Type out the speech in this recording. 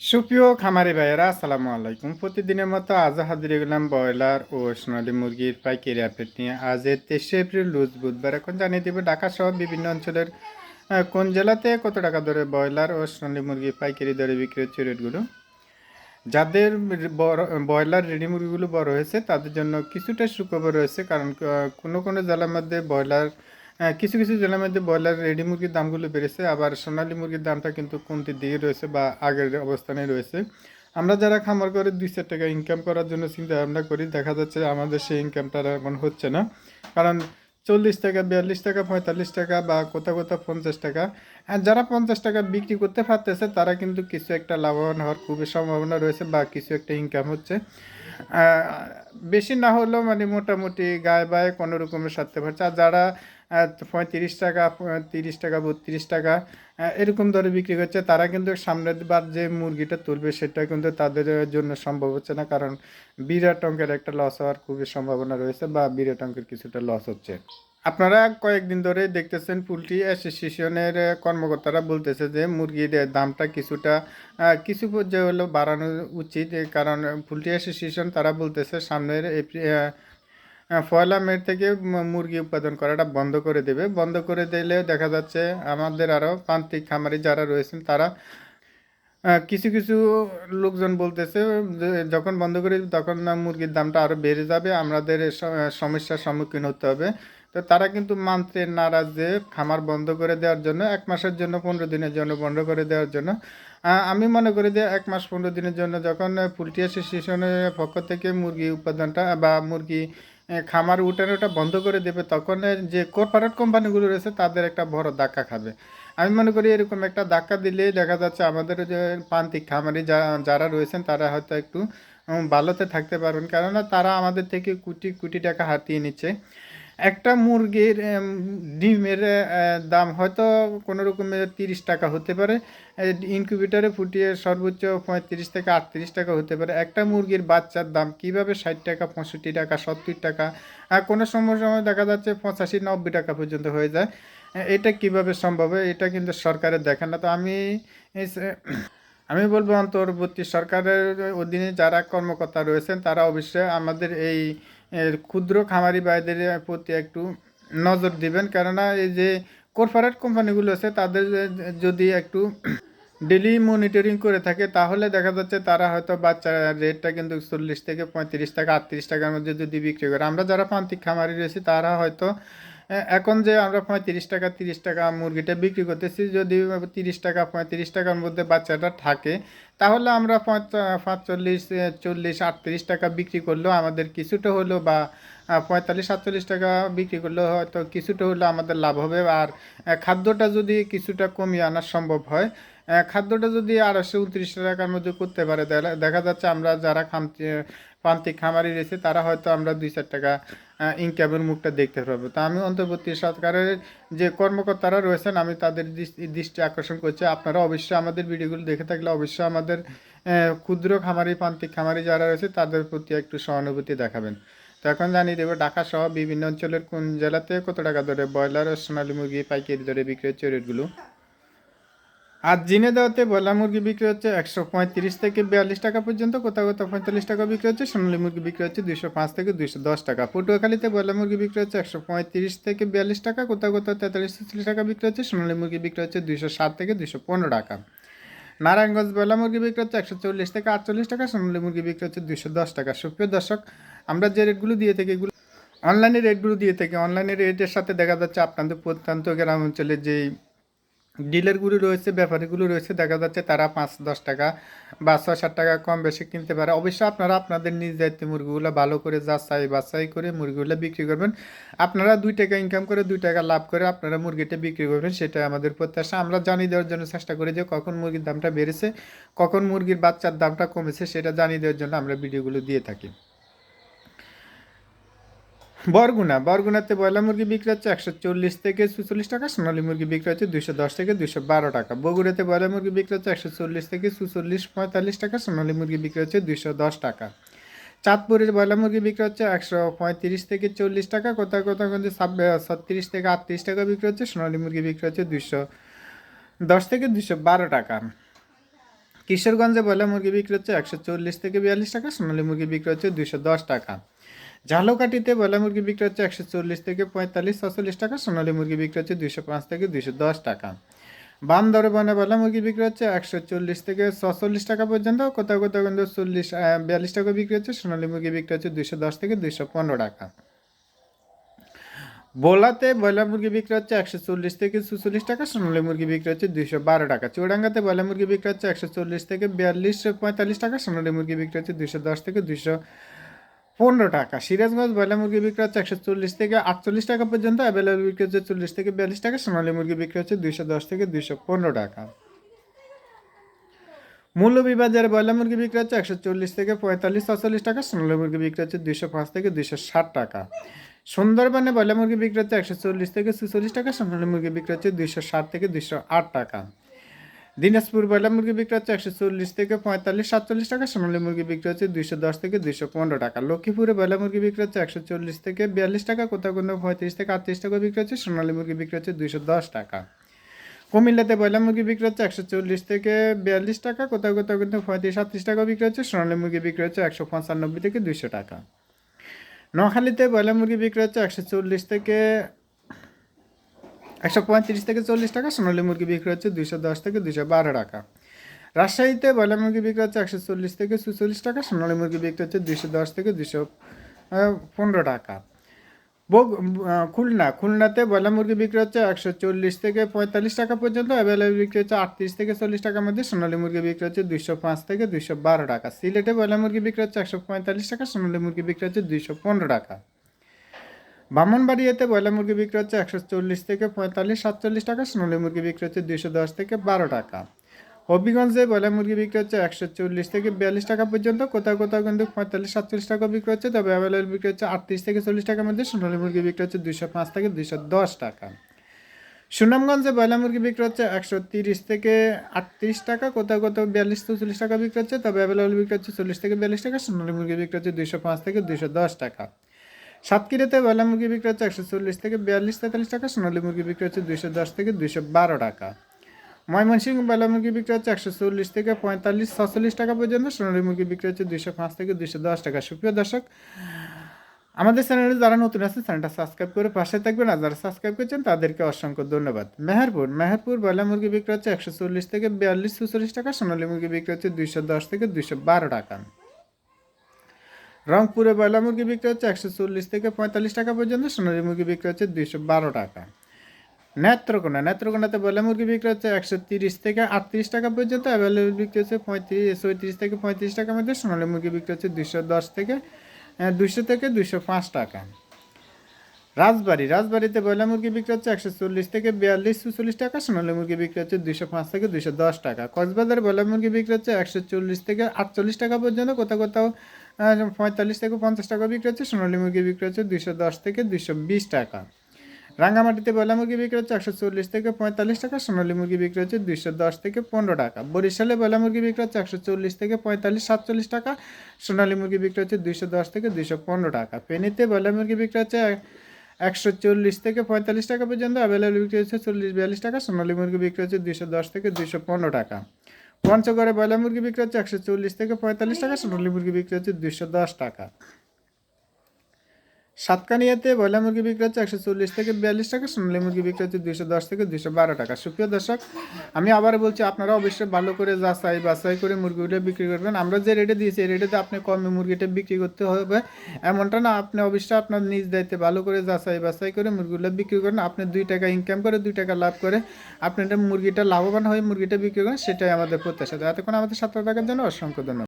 সুপ্রিয় খামারি ভাইয়েরা, আসসালামু আলাইকুম। প্রতিদিনের মতো আজ হাজির গেলাম ব্রয়লার ও সোনালী মুরগির পাইকারি আপডেট নিয়ে। আজ তেইশে এপ্রিল, রোজ বুধবার। এখন জানিয়ে দেবে ঢাকা সহ বিভিন্ন অঞ্চলের কোন জেলাতে কত টাকা দরে ব্রয়লার ও সোনালী মুরগি পাইকারি দরে বিক্রি হচ্ছে রেটগুলো? যাদের ব্রয়লার রেডি মুরগিগুলো বড় হয়েছে, তাদের জন্য কিছুটা সুখবর রয়েছে। কারণ কোনো কোনো জেলার মধ্যে ব্রয়লার কিছু কিছু জেলার মধ্যে ব্রয়লার রেডি মুরগির দামগুলো বেড়েছে, আবার সোনালী মুরগির দামটা কিন্তু কমতির দিকে রয়েছে বা আগের অবস্থানে রয়েছে। আমরা যারা খামার করে দুই চার টাকা ইনকাম করার জন্য চিন্তা ভাবনা করি, দেখা যাচ্ছে আমাদের সেই ইনকামটা এখন হচ্ছে না। কারণ চল্লিশ টাকা, বিয়াল্লিশ টাকা, পঁয়তাল্লিশ টাকা বা কোথাও কোথাও পঞ্চাশ টাকা আর যারা পঞ্চাশ টাকা বিক্রি করতে পারতেছে, তারা কিন্তু কিছু একটা লাভবান হওয়ার খুবই সম্ভাবনা রয়েছে বা কিছু একটা ইনকাম হচ্ছে। বেশি না হলেও মানে মোটামুটি গায়ে বায়ে কোনো রকমের সারতে পারছে আর যারা পঁয়ত্রিশ টাকা, তিরিশ টাকা, বত্রিশ টাকা এরকম দরে বিক্রি করছে, তারা কিন্তু সামনের বার যে মুরগিটা তুলবে, সেটা কিন্তু তাদের জন্য সম্ভব হচ্ছে না। কারণ বিরাট অঙ্কের একটা লস হওয়ার খুবই সম্ভাবনা রয়েছে বা বিরাট অঙ্কের কিছুটা লস হচ্ছে। আপনারা কয়েকদিন ধরে দেখতেছেন পোলট্রি অ্যাসোসিয়েশনের কর্মকর্তারা বলতেছে যে মুরগির দামটা কিছুটা কিছু পর্যায়ে হলেও বাড়ানো উচিত। কারণ পোলট্রি অ্যাসোসিয়েশন, তারা বলতেছে সামনের পয়লা মে থেকে মুরগি উৎপাদন করাটা বন্ধ করে দেবে। বন্ধ করে দিলে দেখা যাচ্ছে আমাদের আরও প্রান্তিক খামারি যারা রয়েছেন, তারা কিছু কিছু লোকজন বলতেছে যখন বন্ধ করে তখন মুরগির দামটা আরও বেড়ে যাবে। আমাদের সমস্যার সম্মুখীন হতে হবে। তো তারা কিন্তু মানতে নারাজ যে খামার বন্ধ করে দেওয়ার জন্য, এক মাসের জন্য, পনেরো দিনের জন্য বন্ধ করে দেওয়ার জন্য। আমি মনে করি যে এক মাস, পনেরো দিনের জন্য যখন পোলট্রি অ্যাসোসিয়েশনের পক্ষ থেকে মুরগি উৎপাদনটা বা মুরগি খামার উঠানোটা বন্ধ করে দেবে, তখন যে কর্পোরেট কোম্পানিগুলো রয়েছে তাদের একটা বড় ধাক্কা খাবে। আমি মনে করি এরকম একটা ধাক্কা দিলেই দেখা যাচ্ছে আমাদের যে প্রান্তিক খামারি যারা রয়েছেন তারা হয়তো একটু ভালোতে থাকতে পারবেন। কেননা তারা আমাদের থেকে কোটি কোটি টাকা হাতিয়ে নিচ্ছে। একটা মুরগির ডিমের দাম হয়তো কোনো রকমের তিরিশ টাকা হতে পারে। ইনকিউবেটারে ফুটিয়ে সর্বোচ্চ পঁয়ত্রিশ থেকে আটত্রিশ টাকা হতে পারে। একটা মুরগির বাচ্চার দাম কীভাবে ষাট টাকা, পঁয়ষট্টি টাকা, সত্তর টাকা? আর কোনো সময় সময় দেখা যাচ্ছে পঁচাশি, নব্বই টাকা পর্যন্ত হয়ে যায়। এটা কীভাবে সম্ভব? এটা কিন্তু সরকারের দেখে না। তো আমি আমি বলব অন্তর্বর্তী সরকারের অধীনে যারা কর্মকর্তা রয়েছেন, তারা অবশ্যই আমাদের এই ক্ষুদ্র খামারি ভাইদের প্রতি একটু নজর দিবেন। কেননা এই যে কর্পোরেট কোম্পানিগুলো আছে, তাদের যদি একটু ডেলি মনিটরিং করে থাকে, তাহলে দেখা যাচ্ছে তারা হয়তো বাচ্চার রেটটা কিন্তু চল্লিশ থেকে পঁয়ত্রিশ টাকা আটত্রিশ টাকার মধ্যে যদি বিক্রি করে। আমরা যারা প্রান্তিক খামারি রয়েছি, তারা হয়তো এখন যে আমরা পঁয়ত্রিশ টাকা, তিরিশ টাকা মুরগিটা বিক্রি করতেছি, যদি তিরিশ টাকা, পঁয়ত্রিশ টাকার মধ্যে বাচ্চাটা থাকে, তাহলে আমরা পাঁচচল্লিশ চল্লিশ, আটত্রিশ টাকা বিক্রি করলেও আমাদের কিছুটা হলেও বা পঁয়তাল্লিশ, সাতচল্লিশ টাকা বিক্রি করলেও হয়তো কিছুটা হলেও আমাদের লাভ হবে। আর খাদ্যটা যদি কিছুটা কমিয়ে আনা সম্ভব হয় খাদ্যটা যদি আড়াইশো, উনত্রিশ টাকার মধ্যে করতে পারে, দেখা যাচ্ছে আমরা যারা খামতি প্রান্তিক খামারি রয়েছে, তারা হয়তো আমরা দুই চার টাকা ইনকামের মুখটা দেখতে পাবো। তা আমি অন্তর্বর্তী সরকারের যে কর্মকর্তারা রয়েছেন, আমি তাদের দৃষ্টি আকর্ষণ করছি। আপনারা অবশ্যই আমাদের ভিডিওগুলো দেখে থাকলে অবশ্যই আমাদের ক্ষুদ্র খামারি, প্রান্তিক খামারি যারা রয়েছে, তাদের প্রতি একটু সহানুভূতি দেখাবেন। তো এখন জানিয়ে দেবো, ঢাকা সহ বিভিন্ন অঞ্চলের কোন জেলাতে কত টাকা ধরে ব্রয়লার ও সোনালী মুরগি পাইকারি ধরে বিক্রি হচ্ছে রেটগুলো? আর জিনে দেওয়াতে বয়লা মুরগি বিক্রি হচ্ছে একশো পঁয়ত্রিশ থেকে বিয়াল্লিশ টাকা পর্যন্ত, কোথাও কোথাও পঁয়তাল্লিশ টাকা বিক্রি হচ্ছে, সোনালী মুরগি বিক্রি হচ্ছে দুইশো পাঁচ থেকে দুইশো দশ টাকা। পটুয়াখালীতে ব্রয়লার মুরগি বিক্রি হচ্ছে একশো পঁয়ত্রিশ থেকে বিয়াল্লিশ টাকা, কোথাও কোথাও তেতাল্লিশ ছেচল্লিশ টাকা বিক্রি হচ্ছে, সোনালী মুরগি বিক্রি হচ্ছে দুইশো সাত থেকে দুইশো পনেরো টাকা। নারায়ণগঞ্জ ব্রয়লার মুরগি বিক্রি হচ্ছে একশো চল্লিশ থেকে আটচল্লিশ টাকা, সোনালী মুরগি বিক্রি হচ্ছে দুইশো দশ টাকা। সুপ্রিয় দর্শক, আমরা যে রেটগুলো দিয়ে থাকি এগুলো অনলাইনে রেটগুলো দিয়ে থাকি। অনলাইনে রেটের সাথে দেখা যাচ্ছে আপনাদের প্রত্যন্ত গ্রাম অঞ্চলে যেই ডিলারগুলো রয়েছে ব্যাপারীগুলো রয়েছে, দেখা যাচ্ছে তারা পাঁচ, দশ টাকা বা ছয়, সাত টাকা কম বেশি কিনতে পারে। অবশ্যই আপনারা আপনাদের নিজ দায়িত্বে মুরগিগুলো ভালো করে যাচাই বাছাই করে মুরগিগুলো বিক্রি করবেন। আপনারা দুই টাকা ইনকাম করে দুই টাকা লাভ করে আপনারা মুরগিটা বিক্রি করবেন সেটা আমাদের প্রত্যাশা। আমরা জানিয়ে দেওয়ার জন্য চেষ্টা করি যে কখন মুরগির দামটা বেড়েছে, কখন মুরগির বাচ্চার দামটা কমেছে, সেটা জানিয়ে দেওয়ার জন্য আমরা ভিডিওগুলো দিয়ে থাকি। বরগুনা, বরগুনাতে ব্রয়লার মুরগি বিক্রি হচ্ছে একশো চল্লিশ থেকে চুচল্লিশ টাকা, সোনালী মুরগি বিক্রি হচ্ছে দুশো দশ থেকে দুশো বারো টাকা। বগুড়াতে ব্রয়লার মুরগি বিক্রি হচ্ছে একশো চল্লিশ থেকে চুচল্লিশ পঁয়তাল্লিশ টাকা, সোনালী মুরগি বিক্রি হচ্ছে দুশো দশ টাকা। চাঁদপুরের ব্রয়লার মুরগি বিক্রি হচ্ছে একশো পঁয়ত্রিশ থেকে চল্লিশ টাকা, কোথাও কোথাও কিন্তু ছত্রিশ থেকে আটত্রিশ টাকা বিক্রি হচ্ছে, সোনালী মুরগি বিক্রি হচ্ছে দুশো দশ থেকে দুশো বারো টাকা। কিশোরগঞ্জে ব্রয়লার মুরগি বিক্রি হচ্ছে একশো চল্লিশ থেকে বিয়াল্লিশ টাকা, সোনালী মুরগি বিক্রি হচ্ছে দুশো দশ টাকা। ঝালকাঠিতে বয়লা মুরগি বিক্রি হচ্ছে একশো চল্লিশ থেকে পঁয়তাল্লিশ, ছচল্লিশ টাকা, সোনালী মুরগি বিক্রি হচ্ছে দুশো পাঁচ থেকে দুশো দশ টাকা। বাম দরে বনে ব্রয়লার মুরগি বিক্রি হচ্ছে একশো চল্লিশ থেকে ছচল্লিশ টাকা পর্যন্ত, কোথাও কোথাও কিন্তু চল্লিশ বিয়াল্লিশ টাকা বিক্রি হচ্ছে, সোনালী মুরগি বিক্রি হচ্ছে দুশো দশ থেকে দুশো পনেরো টাকা। বোলাতে ব্রয়লার মুরগি বিক্রি হচ্ছে একশো চল্লিশ থেকে চুচল্লিশ টাকা, সোনালী মুরগি বিক্রি হচ্ছে দুইশো বারো টাকা। চুয়াডাঙ্গাতে ব্রয়লার মুরগি বিক্রি হচ্ছে একশো চল্লিশ থেকে বিয়াল্লিশ পঁয়তাল্লিশ টাকা, সোনালী মুরগি বিক্রি হচ্ছে দুইশো দশ থেকে দুইশো পনেরো টাকা। সিরাজগঞ্জ ব্রয়লার মুরগি বিক্রি হচ্ছে একশো চল্লিশ থেকে আটচল্লিশ টাকা পর্যন্ত অ্যাভেলেবল বিক্রি হচ্ছে চল্লিশ থেকে বিয়াল্লিশ টাকা। সোনালী মুরগি বিক্রি হচ্ছে দুইশো দশ থেকে দুইশো পনেরো টাকা। মূল্য মূল্যবিবাজারে ব্রয়লার মুরগি বিক্রি হচ্ছে একশো চল্লিশ থেকে পঁয়তাল্লিশ ছচল্লিশ টাকা। সোনালী মুরগি বিক্রি হচ্ছে দুইশো পাঁচ থেকে দুইশো ষাট টাকা। সুন্দরবনে ব্রয়লার মুরগি বিক্রি হচ্ছে একশো চল্লিশ থেকে চুচল্লিশ টাকা। সোনালী মুরগি বিক্রি হচ্ছে দুইশো ষাট থেকে দুইশো আট টাকা। দিনাজপুর ব্রয়লার মুরগি বিক্রি হচ্ছে একশো চল্লিশ থেকে পঁয়তাল্লিশ, সাতচল্লিশ টাকা। সোনালী মুরগি বিক্রি হচ্ছে দুইশো দশ থেকে দুইশো পনেরো টাকা। লক্ষ্মীপুরে ব্রয়লার মুরগি বিক্রি হচ্ছে একশো চল্লিশ থেকে বিয়াল্লিশ টাকা। কোথাও কোথাও পঁয়ত্রিশ থেকে আটত্রিশ টাকা বিক্রি হচ্ছে, সোনালী মুরগি বিক্রি হচ্ছে দুইশো দশ টাকা। কুমিল্লাতে ব্রয়লার মুরগি বিক্রি হচ্ছে একশো চল্লিশ থেকে বিয়াল্লিশ টাকা। কোথাও কোথাও কিন্তু পঁয়ত্রিশ, সাতত্রিশ টাকা বিক্রি হচ্ছে, সোনালী মুরগি বিক্রি হচ্ছে একশো পঁচানব্বই থেকে দুইশো টাকা। নোয়াখালীতে ব্রয়লার মুরগি বিক্রি হচ্ছে একশো চল্লিশ থেকে একশো পঁয়ত্রিশ থেকে চল্লিশ টাকা, সোনালী মুরগি বিক্রি হচ্ছে দুইশো দশ থেকে দুইশো বারো টাকা। রাজশাহীতে ব্রয়লার মুরগি বিক্রি হচ্ছে একশো চল্লিশ থেকে চুচল্লিশ টাকা, সোনালী মুরগি বিক্রি হচ্ছে দুইশো দশ থেকে দুইশো পনেরো টাকা। বগ খুলনা, খুলনাতে ব্রয়লার মুরগি বিক্রি হচ্ছে একশো চল্লিশ থেকে পঁয়তাল্লিশ টাকা পর্যন্ত অ্যাভেলেবল বিক্রি হচ্ছে আটত্রিশ থেকে চল্লিশ টাকার মধ্যে, সোনালী মুরগি বিক্রি হচ্ছে দুইশো পাঁচ থেকে দুইশো বারো টাকা। সিলেটে ব্রয়লার মুরগি বিক্রি হচ্ছে একশো পঁয়তাল্লিশ টাকা, সোনালী মুরগি বিক্রি হচ্ছে দুইশো পনেরো টাকা। ব্রাহ্মণবাড়িয়াতে ব্রয়লার মুরগি বিক্রি হচ্ছে একশো চল্লিশ থেকে পঁয়তাল্লিশ, সাতচল্লিশ টাকা, সোনালী মুরগি বিক্রি হচ্ছে দুইশো দশ থেকে বারো টাকা। হবিগঞ্জে ব্রয়লার মুরগি বিক্রি হচ্ছে একশো চল্লিশ থেকে বিয়াল্লিশ টাকা পর্যন্ত, কোথাও কোথাও কিন্তু পঁয়তাল্লিশ, সাতচল্লিশ টাকা বিক্রি হচ্ছে, তবে অ্যাভেলেবল বিক্রি হচ্ছে আটত্রিশ থেকে চল্লিশ টাকার মধ্যে, সোনালী মুরগি বিক্রি হচ্ছে দুইশো পাঁচ থেকে দুইশো দশ টাকা। সুনামগঞ্জে ব্রয়লার মুরগি বিক্রি হচ্ছে একশো তিরিশ থেকে আটত্রিশ টাকা, কোথাও কোথাও বিয়াল্লিশ থেকে চল্লিশ টাকা বিক্রি হচ্ছে, তবে অ্যাভেলেবল বিক্রি হচ্ছে চল্লিশ থেকে বিয়াল্লিশ টাকা, সোনালী মুরগি বিক্রি হচ্ছে দুইশো পাঁচ থেকে দুইশো দশ টাকা। সাতক্ষীরাতে বয়লা মুরগি বিক্রি হচ্ছে একশো চল্লিশ থেকে বিয়াল্লিশ, তেতাল্লিশ টাকা। সোনালী মুরগি বিক্রি হচ্ছে দুইশো দশ থেকে দুইশো বারো টাকা। ময়মনসিংহ বয়লা মুরগি বিক্রি হচ্ছে একশো চল্লিশ থেকে পঁয়তাল্লিশ, ছচল্লিশ টাকা পর্যন্ত। সোনালী মুরগি বিক্রি হচ্ছে দুইশো পাঁচ থেকে দুইশো দশ টাকা। সুপ্রিয় দর্শক, আমাদের চ্যানেলে যারা নতুন আছে চ্যানেলটা সাবস্ক্রাইব করে পাশে থাকবেন। আর যারা সাবস্ক্রাইব করছেন, তাদেরকে অসংখ্য ধন্যবাদ। মেহেরপুর মেহেরপুর বয়লা মুরগি বিক্রি হচ্ছে একশো চল্লিশ থেকে বিয়াল্লিশ চুচল্লিশ টাকা। সোনালী মুরগি বিক্রি হচ্ছে দুইশো দশ থেকে দুইশো বারো টাকা। রংপুরে ব্রয়লার মুরগি বিক্রি হচ্ছে একশো চল্লিশ থেকে পঁয়তাল্লিশ টাকা পর্যন্ত, সোনালী মুরগি বিক্রি হচ্ছে দুইশো বারো টাকা। নেত্রকোনা, নেত্রকোনাতে ব্রয়লার মুরগি বিক্রি হচ্ছে একশো তিরিশ থেকে আটত্রিশ টাকা পর্যন্ত অ্যাভেলেবল বিক্রি হচ্ছে পঁয়ত্রিশ চৌত্রিশ থেকে পঁয়ত্রিশ টাকার মধ্যে, সোনালী মুরগি বিক্রি হচ্ছে দুইশো দশ থেকে দুশো থেকে দুশো পাঁচ টাকা। রাজবাড়ি, রাজবাড়িতে ব্রয়লার মুরগি বিক্রি হচ্ছে একশো চল্লিশ থেকে বিয়াল্লিশ চুচল্লিশ টাকা, সোনালী মুরগি বিক্রি হচ্ছে দুশো পাঁচ থেকে দুশো দশ টাকা। কক্সবাজারে ব্রয়লার মুরগি বিক্রি হচ্ছে একশো চল্লিশ থেকে আটচল্লিশ টাকা পর্যন্ত, কোথাও কোথাও পঁয়তাল্লিশ থেকে পঞ্চাশ টাকা বিক্রি হচ্ছে, সোনালী মুরগি বিক্রি হচ্ছে দুইশো দশ থেকে দুইশো বিশ টাকা। রাঙ্গামাটিতে ব্রয়লার মুরগি বিক্রি হচ্ছে একশো চল্লিশ থেকে পঁয়তাল্লিশ টাকা, সোনালী মুরগি বিক্রি হচ্ছে দুইশো দশ থেকে পনেরো টাকা। বরিশালে ব্রয়লার মুরগি বিক্রি হচ্ছে একশো চল্লিশ থেকে পঁয়তাল্লিশ, সাতচল্লিশ টাকা, সোনালী মুরগি বিক্রি হচ্ছে দুইশো দশ থেকে দুইশো পনেরো টাকা। পেনিতে বয়লা মুরগি বিক্রি হচ্ছে একশো চল্লিশ থেকে পঁয়তাল্লিশ টাকা পর্যন্ত অ্যাভেলেবল বিক্রি হচ্ছে চল্লিশ বিয়াল্লিশ টাকা, সোনালী মুরগি বিক্রি হচ্ছে দুইশো দশ থেকে দুইশো পনেরো টাকা। পঞ্চগড়ে ব্রয়লার মুরগি বিক্রি হচ্ছে একশো চল্লিশ থেকে পঁয়তাল্লিশ টাকা, সোনালী মুরগি বিক্রি হচ্ছে দুশো দশ টাকা। সাতকানিয়াতে ব্রয়লার মুরগি বিক্রি হচ্ছে একশো চল্লিশ থেকে বিয়াল্লিশ টাকা সোনালী মুরগি বিক্রি হচ্ছে দুইশো দশ থেকে দুইশো বারো টাকা। সুপ্রিয় দর্শক, আমি আবার বলছি, আপনারা অবশ্যই ভালো করে যাচাই বাছাই করে মুরগিগুলো বিক্রি করবেন। আমরা যে রেটে দিয়েছি, এই রেটেতে আপনি কমে মুরগিটা বিক্রি করতে হবে। এমনটা না, আপনি অবশ্যই আপনার নিজ দায়িত্বে ভালো করে যাচাই বাছাই করে মুরগিগুলো বিক্রি করেন। আপনি দুই টাকা ইনকাম করে, দুই টাকা লাভ করে আপনি মুরগিটা লাভবান হয়ে মুরগিটা বিক্রি করেন, সেটাই আমাদের প্রত্যাশা। এতক্ষণ আমাদের সাথে থাকার জন্য অসংখ্য ধন্যবাদ।